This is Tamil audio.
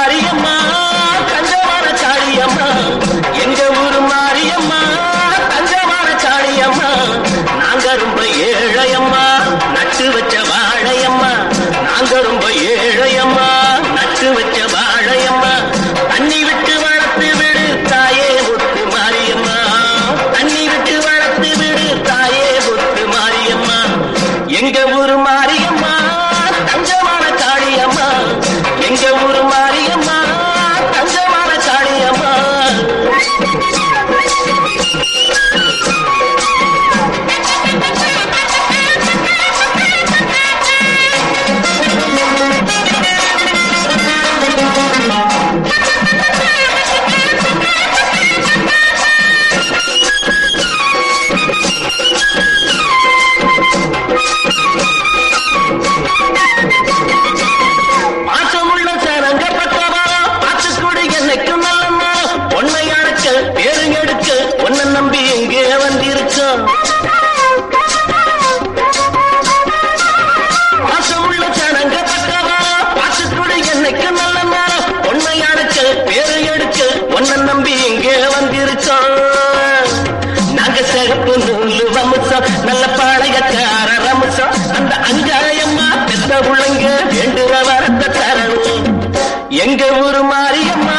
மாரியம்மா தஞ்சமான சாடியம்மா எங்க ஊரு மாரியம்மா தஞ்சமான சாடியம்மா நாங்க ரொம்ப ஏழையம்மா நட்டு வச்ச வாழையம்மா. நாங்க ரொம்ப ஏழையம்மா நட்டு வச்ச வாழையம்மா. தண்ணி விட்டு வளர்த்து விடு தாயே ஒத்து மாரியம்மா. தண்ணி விட்டு வளர்த்து விடு தாயே ஒத்து மாரியம்மா. எங்க ஊரு மாரியம்மா அழகுன்னு உள்ளு வம்சம் நல்ல பாளையக்கார ரமுசம் அந்த அங்காயம்மா பெத்த புள்ளங்க வேண்டுற வரத்த தரணும் எங்க ஊரு மாரியம்மா